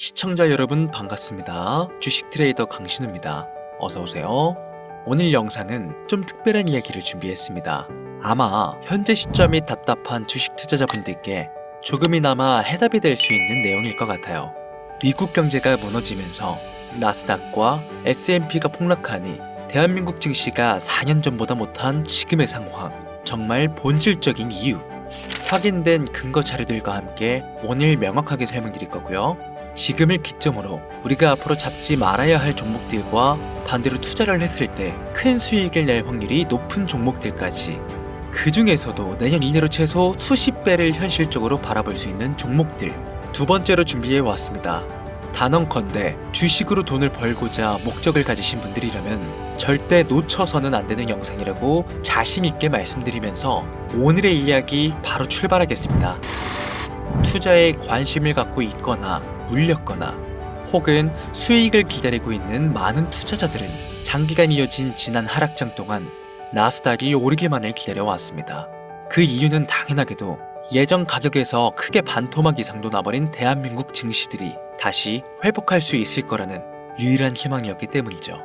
시청자 여러분 반갑습니다. 주식 트레이더 강신우입니다. 어서 오세요. 오늘 영상은 좀 특별한 이야기를 준비했습니다. 아마 현재 시점이 답답한 주식 투자자분들께 조금이나마 해답이 될 수 있는 내용일 것 같아요. 미국 경제가 무너지면서 나스닥과 S&P가 폭락하니 대한민국 증시가 4년 전보다 못한 지금의 상황. 정말 본질적인 이유. 확인된 근거 자료들과 함께 오늘 명확하게 설명드릴 거고요. 지금을 기점으로 우리가 앞으로 잡지 말아야 할 종목들과 반대로 투자를 했을 때 큰 수익을 낼 확률이 높은 종목들까지 그 중에서도 내년 이내로 최소 수십 배를 현실적으로 바라볼 수 있는 종목들 두 번째로 준비해 왔습니다. 단언컨대 주식으로 돈을 벌고자 목적을 가지신 분들이라면 절대 놓쳐서는 안 되는 영상이라고 자신 있게 말씀드리면서 오늘의 이야기 바로 출발하겠습니다. 투자에 관심을 갖고 있거나 물렸거나 혹은 수익을 기다리고 있는 많은 투자자들은 장기간 이어진 지난 하락장 동안 나스닥이 오르기만을 기다려왔습니다. 그 이유는 당연하게도 예전 가격에서 크게 반토막 이상도 나버린 대한민국 증시들이 다시 회복할 수 있을 거라는 유일한 희망이었기 때문이죠.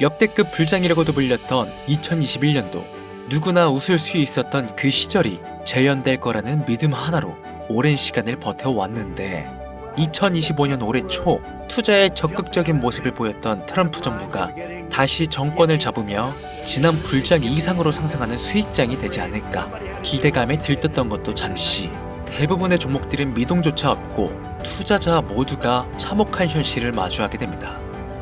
역대급 불장이라고도 불렸던 2021년도 누구나 웃을 수 있었던 그 시절이 재현될 거라는 믿음 하나로 오랜 시간을 버텨왔는데 2025년 올해 초 투자에 적극적인 모습을 보였던 트럼프 정부가 다시 정권을 잡으며 지난 불장 이상으로 상승하는 수익장이 되지 않을까 기대감에 들떴던 것도 잠시 대부분의 종목들은 미동조차 없고 투자자 모두가 참혹한 현실을 마주하게 됩니다.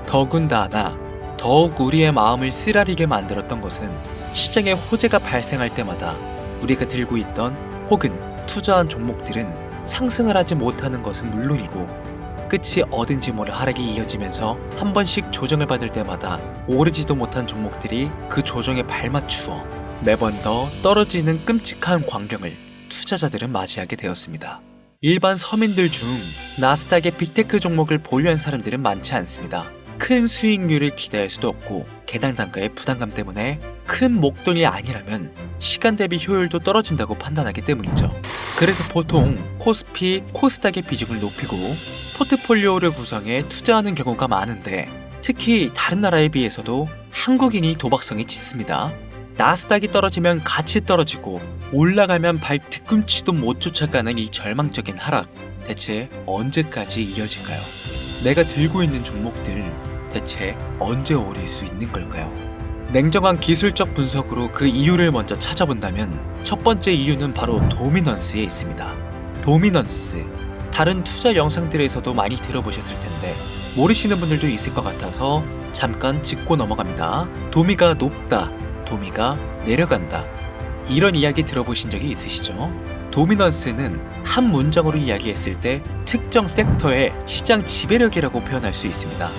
더군다나 더욱 우리의 마음을 쓰라리게 만들었던 것은 시장에 호재가 발생할 때마다 우리가 들고 있던 혹은 투자한 종목들은 상승을 하지 못하는 것은 물론이고 끝이 어딘지 모를 하락이 이어지면서 한 번씩 조정을 받을 때마다 오르지도 못한 종목들이 그 조정에 발맞추어 매번 더 떨어지는 끔찍한 광경을 투자자들은 맞이하게 되었습니다. 일반 서민들 중 나스닥의 빅테크 종목을 보유한 사람들은 많지 않습니다. 큰 수익률을 기대할 수도 없고 개당 단가의 부담감 때문에 큰 목돈이 아니라면 시간 대비 효율도 떨어진다고 판단하기 때문이죠. 그래서 보통 코스피, 코스닥의 비중을 높이고 포트폴리오를 구성해 투자하는 경우가 많은데 특히 다른 나라에 비해서도 한국인이 도박성이 짙습니다. 나스닥이 떨어지면 같이 떨어지고 올라가면 발 뒤꿈치도 못 쫓아가는 이 절망적인 하락 대체 언제까지 이어질까요? 내가 들고 있는 종목들 대체 언제 오를 수 있는 걸까요? 냉정한 기술적 분석으로 그 이유를 먼저 찾아본다면 첫 번째 이유는 바로 도미넌스에 있습니다. 도미넌스. 다른 투자 영상들에서도 많이 들어보셨을 텐데 모르시는 분들도 있을 것 같아서 잠깐 짚고 넘어갑니다. 도미가 높다. 도미가 내려간다. 이런 이야기 들어보신 적이 있으시죠? 도미넌스는 한 문장으로 이야기했을 때 특정 섹터의 시장 지배력이라고 표현할 수 있습니다.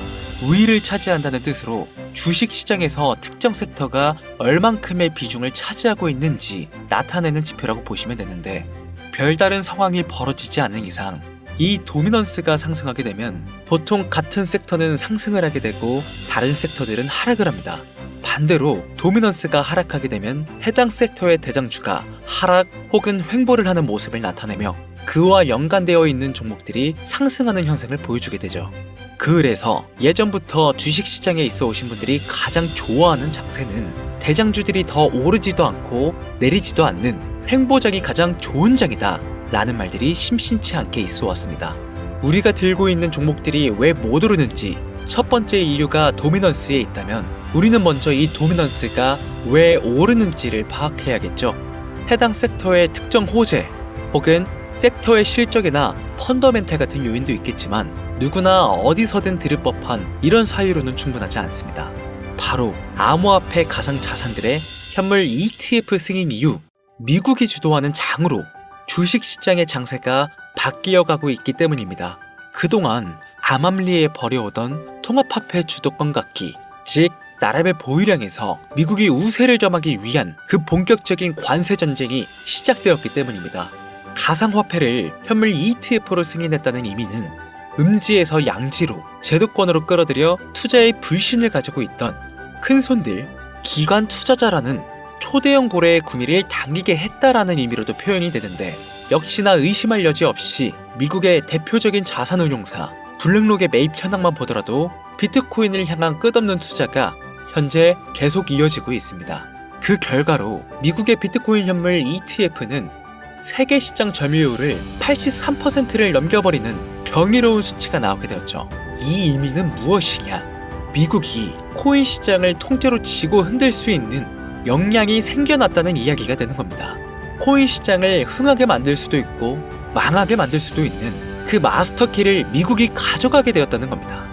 우위를 차지한다는 뜻으로 주식 시장에서 특정 섹터가 얼만큼의 비중을 차지하고 있는지 나타내는 지표라고 보시면 되는데 별다른 상황이 벌어지지 않는 이상 이 도미넌스가 상승하게 되면 보통 같은 섹터는 상승을 하게 되고 다른 섹터들은 하락을 합니다. 반대로 도미넌스가 하락하게 되면 해당 섹터의 대장주가 하락 혹은 횡보를 하는 모습을 나타내며 그와 연관되어 있는 종목들이 상승하는 현상을 보여주게 되죠. 그래서 예전부터 주식시장에 있어 오신 분들이 가장 좋아하는 장세는 대장주들이 더 오르지도 않고 내리지도 않는 횡보장이 가장 좋은 장이다 라는 말들이 심심치 않게 있어 왔습니다. 우리가 들고 있는 종목들이 왜 못 오르는지 첫 번째 이유가 도미넌스에 있다면 우리는 먼저 이 도미넌스가 왜 오르는지를 파악해야겠죠. 해당 섹터의 특정 호재 혹은 섹터의 실적이나 펀더멘탈 같은 요인도 있겠지만 누구나 어디서든 들을 법한 이런 사유로는 충분하지 않습니다. 바로 암호화폐 가상 자산들의 현물 ETF 승인 이후 미국이 주도하는 장으로 주식 시장의 장세가 바뀌어 가고 있기 때문입니다. 그동안 암암리에 벌여오던 통합화폐 주도권 갖기, 즉 나라의 보유량에서 미국이 우세를 점하기 위한 그 본격적인 관세 전쟁이 시작되었기 때문입니다. 가상화폐를 현물 ETF로 승인했다는 의미는 음지에서 양지로 제도권으로 끌어들여 투자의 불신을 가지고 있던 큰 손들, 기관 투자자라는 초대형 고래의 구미를 당기게 했다라는 의미로도 표현이 되는데 역시나 의심할 여지 없이 미국의 대표적인 자산운용사 블랙록의 매입 현황만 보더라도 비트코인을 향한 끝없는 투자가 현재 계속 이어지고 있습니다. 그 결과로 미국의 비트코인 현물 ETF는 세계 시장 점유율을 83%를 넘겨버리는 경이로운 수치가 나오게 되었죠. 이 의미는 무엇이냐? 미국이 코인 시장을 통째로 쥐고 흔들 수 있는 역량이 생겨났다는 이야기가 되는 겁니다. 코인 시장을 흥하게 만들 수도 있고 망하게 만들 수도 있는 그 마스터 키를 미국이 가져가게 되었다는 겁니다.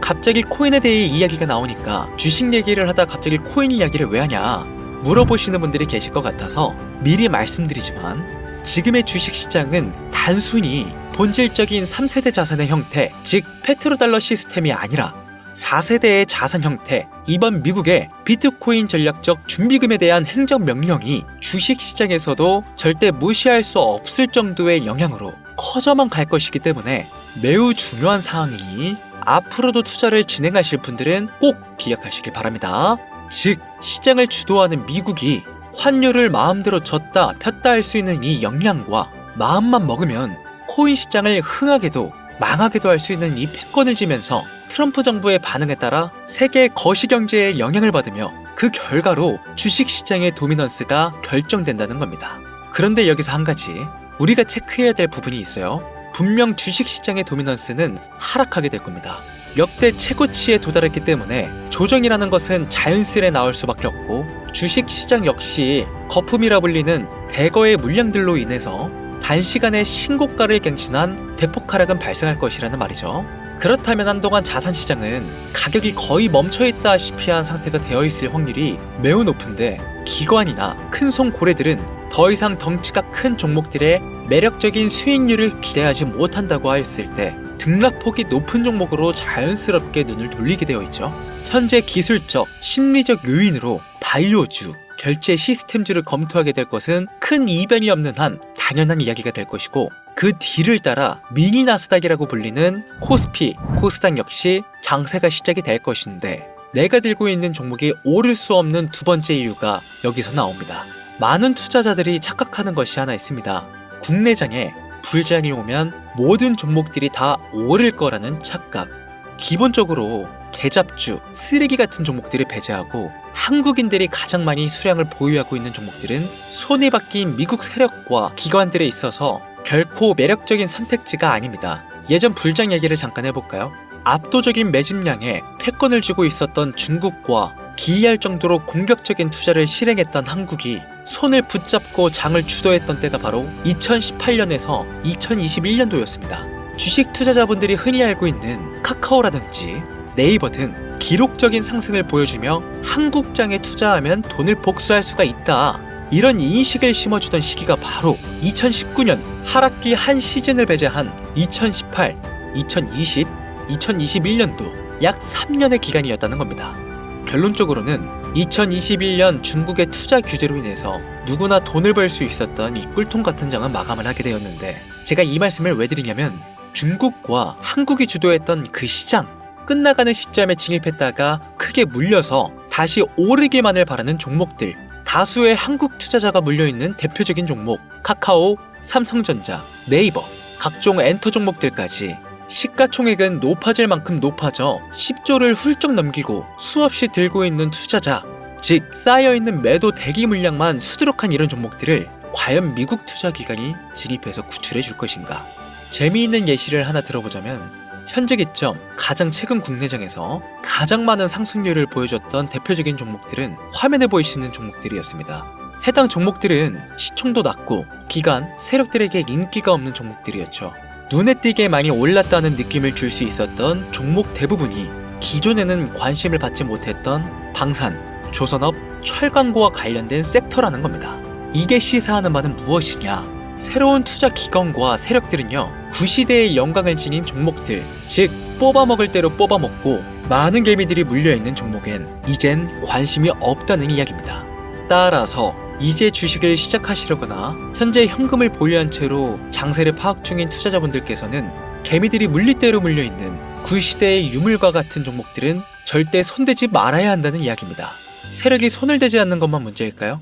갑자기 코인에 대해 이야기가 나오니까 주식 얘기를 하다 갑자기 코인 이야기를 왜 하냐 물어보시는 분들이 계실 것 같아서 미리 말씀드리지만 지금의 주식 시장은 단순히 본질적인 3세대 자산의 형태, 즉 페트로달러 시스템이 아니라 4세대의 자산 형태, 이번 미국의 비트코인 전략적 준비금에 대한 행정 명령이 주식 시장에서도 절대 무시할 수 없을 정도의 영향으로 커져만 갈 것이기 때문에 매우 중요한 사항이니 앞으로도 투자를 진행하실 분들은 꼭 기억하시길 바랍니다. 즉, 시장을 주도하는 미국이 환율을 마음대로 줬다 폈다 할 수 있는 이 역량과 마음만 먹으면 코인 시장을 흥하게도 망하게도 할 수 있는 이 패권을 지면서 트럼프 정부의 반응에 따라 세계 거시경제에 영향을 받으며 그 결과로 주식 시장의 도미넌스가 결정된다는 겁니다. 그런데 여기서 한 가지 우리가 체크해야 될 부분이 있어요. 분명 주식 시장의 도미넌스는 하락하게 될 겁니다. 역대 최고치에 도달했기 때문에 조정이라는 것은 자연스레 나올 수밖에 없고 주식 시장 역시 거품이라 불리는 대거의 물량들로 인해서 단시간에 신고가를 갱신한 대폭 하락은 발생할 것이라는 말이죠. 그렇다면 한동안 자산 시장은 가격이 거의 멈춰 있다시피 한 상태가 되어 있을 확률이 매우 높은데 기관이나 큰송 고래들은 더 이상 덩치가 큰 종목들의 매력적인 수익률을 기대하지 못한다고 하였을 때 등락폭이 높은 종목으로 자연스럽게 눈을 돌리게 되어 있죠. 현재 기술적, 심리적 요인으로 바이오주, 결제 시스템주를 검토하게 될 것은 큰 이변이 없는 한 당연한 이야기가 될 것이고 그 뒤를 따라 미니 나스닥이라고 불리는 코스피, 코스닥 역시 장세가 시작이 될 것인데 내가 들고 있는 종목이 오를 수 없는 두 번째 이유가 여기서 나옵니다. 많은 투자자들이 착각하는 것이 하나 있습니다. 국내장에 불장이 오면 모든 종목들이 다 오를 거라는 착각. 기본적으로 개잡주, 쓰레기 같은 종목들을 배제하고 한국인들이 가장 많이 수량을 보유하고 있는 종목들은 손에 박힌 미국 세력과 기관들에 있어서 결코 매력적인 선택지가 아닙니다. 예전 불장 얘기를 잠깐 해볼까요? 압도적인 매집량에 패권을 쥐고 있었던 중국과 기이할 정도로 공격적인 투자를 실행했던 한국이 손을 붙잡고 장을 주도했던 때가 바로 2018년에서 2021년도였습니다. 주식 투자자분들이 흔히 알고 있는 카카오라든지 네이버 등 기록적인 상승을 보여주며 한국장에 투자하면 돈을 복수할 수가 있다. 이런 인식을 심어주던 시기가 바로 2019년 하락기 한 시즌을 배제한 2018, 2020, 2021년도 약 3년의 기간이었다는 겁니다. 결론적으로는 2021년 중국의 투자 규제로 인해서 누구나 돈을 벌 수 있었던 이 꿀통 같은 장은 마감을 하게 되었는데 제가 이 말씀을 왜 드리냐면 중국과 한국이 주도했던 그 시장 끝나가는 시점에 진입했다가 크게 물려서 다시 오르기만을 바라는 종목들 다수의 한국 투자자가 물려있는 대표적인 종목 카카오, 삼성전자, 네이버 각종 엔터 종목들까지 시가총액은 높아질 만큼 높아져 10조를 훌쩍 넘기고 수없이 들고 있는 투자자, 즉 쌓여있는 매도 대기 물량만 수두룩한 이런 종목들을 과연 미국 투자기관이 진입해서 구출해 줄 것인가? 재미있는 예시를 하나 들어보자면 현재 기점 가장 최근 국내장에서 가장 많은 상승률을 보여줬던 대표적인 종목들은 화면에 보이시는 종목들이었습니다. 해당 종목들은 시총도 낮고 기관, 세력들에게 인기가 없는 종목들이었죠. 눈에 띄게 많이 올랐다는 느낌을 줄 수 있었던 종목 대부분이 기존에는 관심을 받지 못했던 방산, 조선업, 철강구와 관련된 섹터라는 겁니다. 이게 시사하는 바는 무엇이냐? 새로운 투자 기관과 세력들은요, 구시대의 영광을 지닌 종목들, 즉, 뽑아먹을 대로 뽑아먹고 많은 개미들이 물려있는 종목엔 이젠 관심이 없다는 이야기입니다. 따라서 이제 주식을 시작하시려거나 현재 현금을 보유한 채로 장세를 파악 중인 투자자분들께서는 개미들이 물리대로 물려있는 구시대의 유물과 같은 종목들은 절대 손대지 말아야 한다는 이야기입니다. 세력이 손을 대지 않는 것만 문제일까요?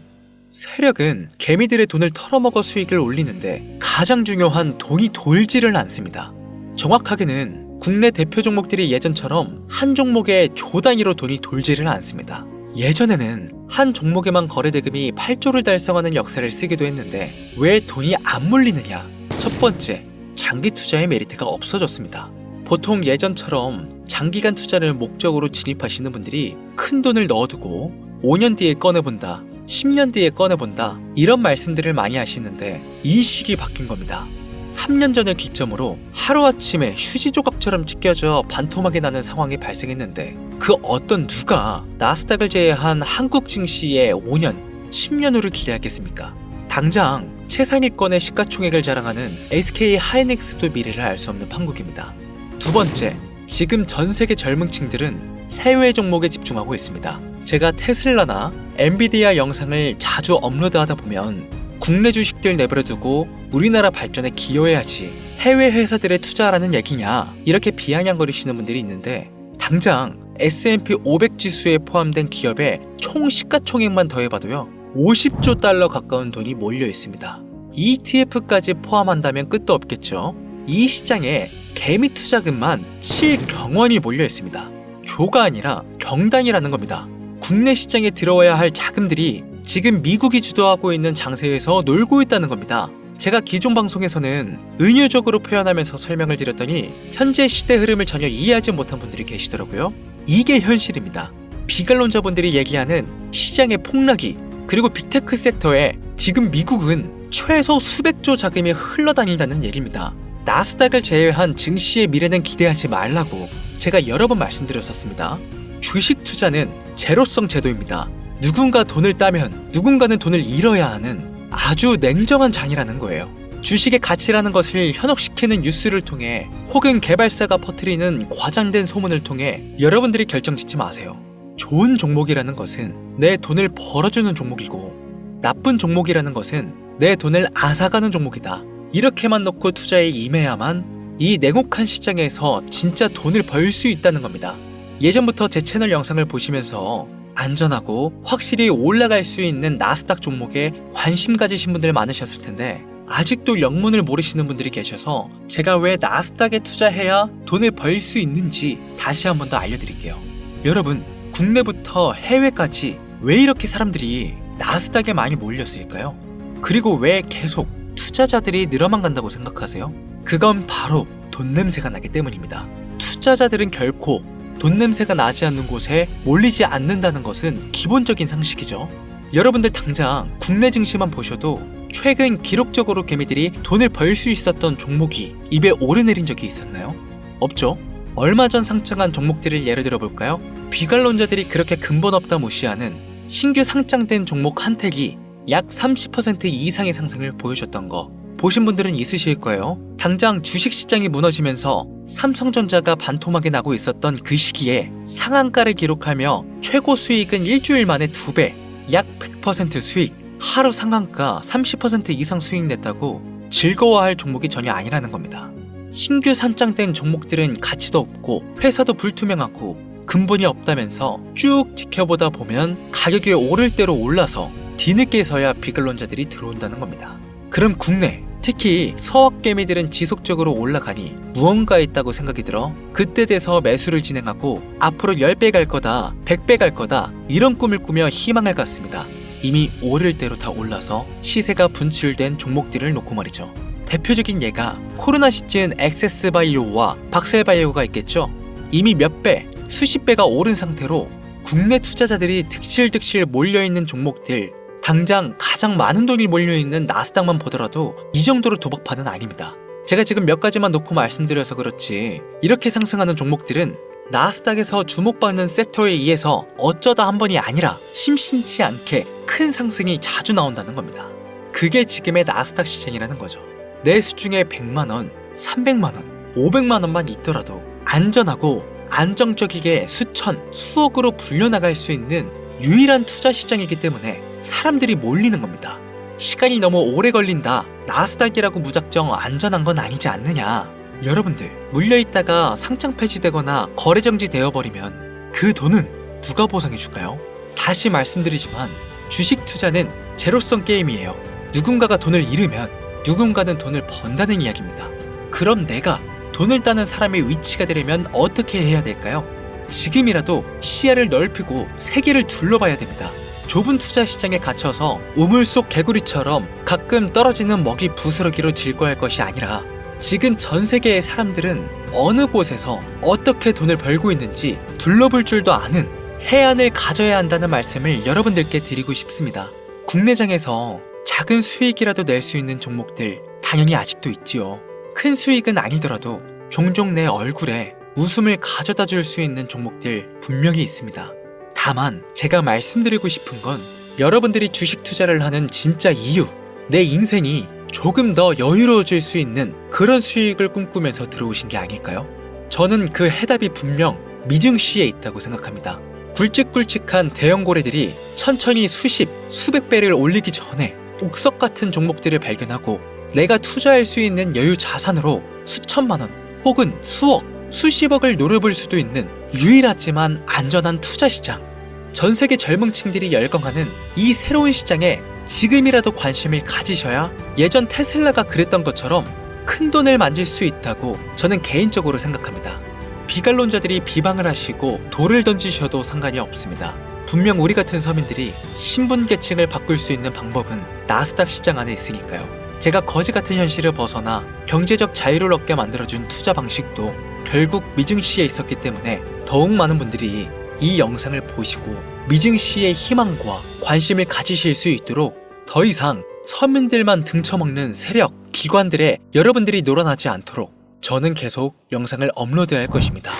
세력은 개미들의 돈을 털어먹어 수익을 올리는데 가장 중요한 돈이 돌지를 않습니다. 정확하게는 국내 대표 종목들이 예전처럼 한 종목에 조 단위로 돈이 돌지를 않습니다. 예전에는 한 종목에만 거래 대금이 8조를 달성하는 역사를 쓰기도 했는데 왜 돈이 안 몰리느냐? 첫 번째, 장기 투자의 메리트가 없어졌습니다. 보통 예전처럼 장기간 투자를 목적으로 진입하시는 분들이 큰 돈을 넣어두고 5년 뒤에 꺼내본다, 10년 뒤에 꺼내본다 이런 말씀들을 많이 하시는데 이 시기 바뀐 겁니다. 3년 전을 기점으로 하루아침에 휴지 조각처럼 찢겨져 반토막이 나는 상황이 발생했는데 그 어떤 누가 나스닥을 제외한 한국 증시에 5년, 10년으로 기대하겠습니까? 당장 최상위권의 시가총액을 자랑하는 SK 하이닉스도 미래를 알 수 없는 판국입니다. 두 번째, 지금 전 세계 젊은 층들은 해외 종목에 집중하고 있습니다. 제가 테슬라나 엔비디아 영상을 자주 업로드하다 보면 국내 주식들 내버려두고 우리나라 발전에 기여해야지 해외 회사들에 투자하라는 얘기냐 이렇게 비아냥거리시는 분들이 있는데 당장 S&P 500 지수에 포함된 기업의 총 시가총액만 더해봐도요 50조 달러 가까운 돈이 몰려 있습니다. ETF까지 포함한다면 끝도 없겠죠. 이 시장에 개미 투자금만 7경원이 몰려 있습니다. 조가 아니라 경단이라는 겁니다. 국내 시장에 들어와야 할 자금들이 지금 미국이 주도하고 있는 장세에서 놀고 있다는 겁니다. 제가 기존 방송에서는 은유적으로 표현하면서 설명을 드렸더니 현재 시대 흐름을 전혀 이해하지 못한 분들이 계시더라고요. 이게 현실입니다. 비관론자분들이 얘기하는 시장의 폭락이 그리고 빅테크 섹터에 지금 미국은 최소 수백조 자금이 흘러다닌다는 얘기입니다. 나스닥을 제외한 증시의 미래는 기대하지 말라고 제가 여러 번 말씀드렸었습니다. 주식 투자는 제로성 제도입니다. 누군가 돈을 따면 누군가는 돈을 잃어야 하는 아주 냉정한 장이라는 거예요. 주식의 가치라는 것을 현혹시키는 뉴스를 통해 혹은 개발사가 퍼뜨리는 과장된 소문을 통해 여러분들이 결정 짓지 마세요. 좋은 종목이라는 것은 내 돈을 벌어주는 종목이고 나쁜 종목이라는 것은 내 돈을 앗아가는 종목이다. 이렇게만 놓고 투자에 임해야만 이 냉혹한 시장에서 진짜 돈을 벌 수 있다는 겁니다. 예전부터 제 채널 영상을 보시면서 안전하고 확실히 올라갈 수 있는 나스닥 종목에 관심 가지신 분들 많으셨을 텐데 아직도 영문을 모르시는 분들이 계셔서 제가 왜 나스닥에 투자해야 돈을 벌 수 있는지 다시 한 번 더 알려드릴게요. 여러분, 국내부터 해외까지 왜 이렇게 사람들이 나스닥에 많이 몰렸을까요? 그리고 왜 계속 투자자들이 늘어만 간다고 생각하세요? 그건 바로 돈 냄새가 나기 때문입니다. 투자자들은 결코 돈 냄새가 나지 않는 곳에 몰리지 않는다는 것은 기본적인 상식이죠. 여러분들 당장 국내 증시만 보셔도 최근 기록적으로 개미들이 돈을 벌 수 있었던 종목이 입에 오르내린 적이 있었나요? 없죠. 얼마 전 상장한 종목들을 예를 들어 볼까요? 비관론자들이 그렇게 근본 없다 무시하는 신규 상장된 종목 한택이 약 30% 이상의 상승을 보여줬던 거 보신 분들은 있으실 거예요. 당장 주식 시장이 무너지면서 삼성전자가 반토막이 나고 있었던 그 시기에 상한가를 기록하며 최고 수익은 일주일 만에 두 배, 약 100% 수익, 하루 상한가 30% 이상 수익 냈다고 즐거워할 종목이 전혀 아니라는 겁니다. 신규 산장된 종목들은 가치도 없고 회사도 불투명하고 근본이 없다면서 쭉 지켜보다 보면 가격이 오를 대로 올라서 뒤늦게서야 비글론자들이 들어온다는 겁니다. 그럼 국내 특히 서학개미들은 지속적으로 올라가니 무언가 있다고 생각이 들어 그때 돼서 매수를 진행하고 앞으로 10배 갈 거다 100배 갈 거다 이런 꿈을 꾸며 희망을 갖습니다. 이미 오를 대로 다 올라서 시세가 분출된 종목들을 놓고 말이죠. 대표적인 예가 코로나 시즌 액세스바이오와 박셀바이오가 있겠죠. 이미 몇 배, 수십 배가 오른 상태로 국내 투자자들이 득실득실 몰려있는 종목들 당장 가장 많은 돈이 몰려있는 나스닥만 보더라도 이 정도로 도박판은 아닙니다. 제가 지금 몇 가지만 놓고 말씀드려서 그렇지 이렇게 상승하는 종목들은 나스닥에서 주목받는 섹터에 의해서 어쩌다 한 번이 아니라 심심치 않게 큰 상승이 자주 나온다는 겁니다. 그게 지금의 나스닥 시장이라는 거죠. 내 수중에 100만 원, 300만 원, 500만 원만 있더라도 안전하고 안정적이게 수천, 수억으로 불려나갈 수 있는 유일한 투자 시장이기 때문에 사람들이 몰리는 겁니다. 시간이 너무 오래 걸린다. 나스닥이라고 무작정 안전한 건 아니지 않느냐. 여러분들, 물려있다가 상장 폐지되거나 거래 정지되어 버리면 그 돈은 누가 보상해 줄까요? 다시 말씀드리지만 주식 투자는 제로성 게임이에요. 누군가가 돈을 잃으면 누군가는 돈을 번다는 이야기입니다. 그럼 내가 돈을 따는 사람의 위치가 되려면 어떻게 해야 될까요? 지금이라도 시야를 넓히고 세계를 둘러봐야 됩니다. 좁은 투자 시장에 갇혀서 우물 속 개구리처럼 가끔 떨어지는 먹이 부스러기로 즐거워할 것이 아니라 지금 전 세계의 사람들은 어느 곳에서 어떻게 돈을 벌고 있는지 둘러볼 줄도 아는 해안을 가져야 한다는 말씀을 여러분들께 드리고 싶습니다. 국내장에서 작은 수익이라도 낼 수 있는 종목들 당연히 아직도 있지요. 큰 수익은 아니더라도 종종 내 얼굴에 웃음을 가져다 줄 수 있는 종목들 분명히 있습니다. 다만 제가 말씀드리고 싶은 건 여러분들이 주식 투자를 하는 진짜 이유, 내 인생이 조금 더 여유로워질 수 있는 그런 수익을 꿈꾸면서 들어오신 게 아닐까요? 저는 그 해답이 분명 미증시에 있다고 생각합니다. 굵직굵직한 대형 고래들이 천천히 수십, 수백 배를 올리기 전에 옥석 같은 종목들을 발견하고 내가 투자할 수 있는 여유 자산으로 수천만 원 혹은 수억, 수십억을 노려볼 수도 있는 유일하지만 안전한 투자 시장. 전 세계 젊은 층들이 열광하는 이 새로운 시장에 지금이라도 관심을 가지셔야 예전 테슬라가 그랬던 것처럼 큰 돈을 만질 수 있다고 저는 개인적으로 생각합니다. 비관론자들이 비방을 하시고 돌을 던지셔도 상관이 없습니다. 분명 우리 같은 서민들이 신분 계층을 바꿀 수 있는 방법은 나스닥 시장 안에 있으니까요. 제가 거지 같은 현실을 벗어나 경제적 자유를 얻게 만들어준 투자 방식도 결국 미증시에 있었기 때문에 더욱 많은 분들이 이 영상을 보시고 미증시의 희망과 관심을 가지실 수 있도록 더 이상 서민들만 등쳐먹는 세력, 기관들에 여러분들이 놀아나지 않도록 저는 계속 영상을 업로드할 것입니다.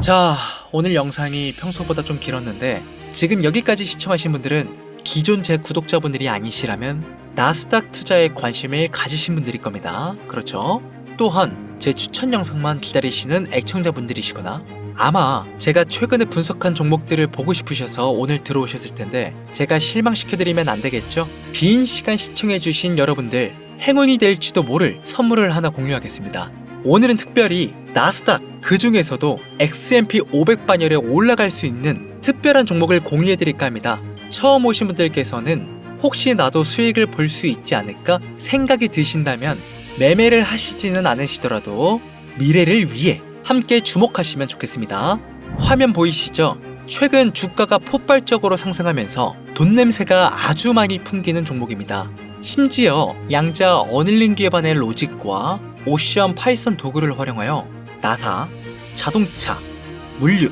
자, 오늘 영상이 평소보다 좀 길었는데 지금 여기까지 시청하신 분들은 기존 제 구독자분들이 아니시라면 나스닥 투자에 관심을 가지신 분들일 겁니다. 그렇죠? 또한 제 추천 영상만 기다리시는 애청자분들이시거나 아마 제가 최근에 분석한 종목들을 보고 싶으셔서 오늘 들어오셨을 텐데 제가 실망시켜드리면 안 되겠죠? 긴 시간 시청해주신 여러분들 행운이 될지도 모를 선물을 하나 공유하겠습니다. 오늘은 특별히 나스닥 그 중에서도 S&P 500 반열에 올라갈 수 있는 특별한 종목을 공유해드릴까 합니다. 처음 오신 분들께서는 혹시 나도 수익을 볼 수 있지 않을까 생각이 드신다면 매매를 하시지는 않으시더라도 미래를 위해 함께 주목하시면 좋겠습니다. 화면 보이시죠? 최근 주가가 폭발적으로 상승하면서 돈 냄새가 아주 많이 풍기는 종목입니다. 심지어 양자 어닐링 기반의 로직과 오션 파이썬 도구를 활용하여 나사, 자동차, 물류,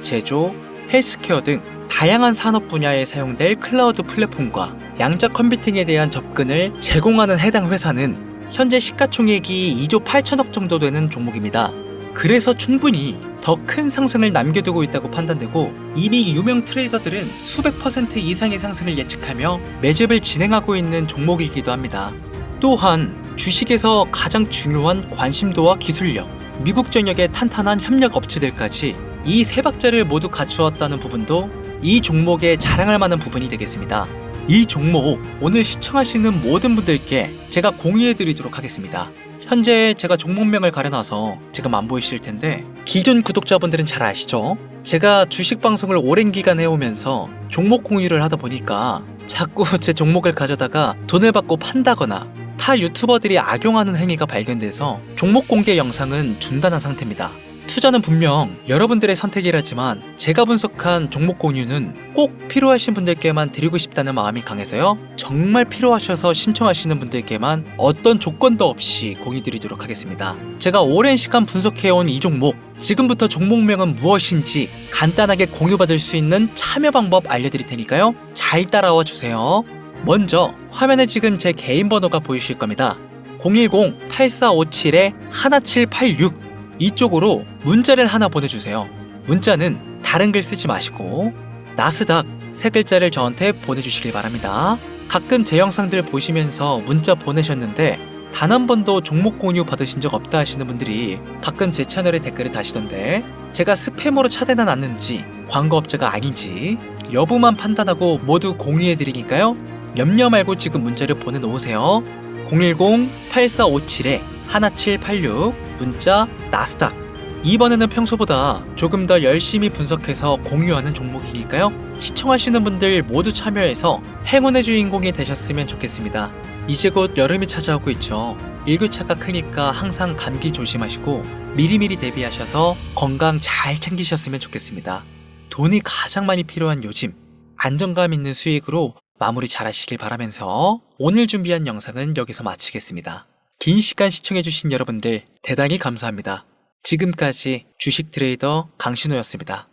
제조, 헬스케어 등 다양한 산업 분야에 사용될 클라우드 플랫폼과 양자 컴퓨팅에 대한 접근을 제공하는 해당 회사는 현재 시가총액이 2조 8천억 정도 되는 종목입니다. 그래서 충분히 더 큰 상승을 남겨두고 있다고 판단되고 이미 유명 트레이더들은 수백 퍼센트 이상의 상승을 예측하며 매집을 진행하고 있는 종목이기도 합니다. 또한 주식에서 가장 중요한 관심도와 기술력, 미국 전역의 탄탄한 협력 업체들까지 이 세 박자를 모두 갖추었다는 부분도 이 종목에 자랑할 만한 부분이 되겠습니다. 이 종목 오늘 시청하시는 모든 분들께 제가 공유해 드리도록 하겠습니다. 현재 제가 종목명을 가려놔서 지금 안 보이실 텐데 기존 구독자분들은 잘 아시죠? 제가 주식 방송을 오랜 기간 해오면서 종목 공유를 하다 보니까 자꾸 제 종목을 가져다가 돈을 받고 판다거나 타 유튜버들이 악용하는 행위가 발견돼서 종목 공개 영상은 중단한 상태입니다. 투자는 분명 여러분들의 선택이라지만 제가 분석한 종목 공유는 꼭 필요하신 분들께만 드리고 싶다는 마음이 강해서요. 정말 필요하셔서 신청하시는 분들께만 어떤 조건도 없이 공유 드리도록 하겠습니다. 제가 오랜 시간 분석해온 이 종목, 지금부터 종목명은 무엇인지 간단하게 공유받을 수 있는 참여 방법 알려드릴 테니까요. 잘 따라와 주세요. 먼저 화면에 지금 제 개인 번호가 보이실 겁니다. 010-8457-1786 이쪽으로 문자를 하나 보내주세요. 문자는 다른 글 쓰지 마시고 나스닥 세 글자를 저한테 보내주시길 바랍니다. 가끔 제 영상들 보시면서 문자 보내셨는데 단 한 번도 종목 공유 받으신 적 없다 하시는 분들이 가끔 제 채널에 댓글을 다시던데 제가 스팸으로 차대는 않는지 광고업자가 아닌지 여부만 판단하고 모두 공유해 드리니까요. 염려 말고 지금 문자를 보내놓으세요. 010-8457-1786 문자 나스닥 이번에는 평소보다 조금 더 열심히 분석해서 공유하는 종목이니까요. 시청하시는 분들 모두 참여해서 행운의 주인공이 되셨으면 좋겠습니다. 이제 곧 여름이 찾아오고 있죠. 일교차가 크니까 항상 감기 조심하시고 미리미리 대비하셔서 건강 잘 챙기셨으면 좋겠습니다. 돈이 가장 많이 필요한 요즘 안정감 있는 수익으로 마무리 잘 하시길 바라면서 오늘 준비한 영상은 여기서 마치겠습니다. 긴 시간 시청해주신 여러분들 대단히 감사합니다. 지금까지 주식 트레이더 강신호였습니다.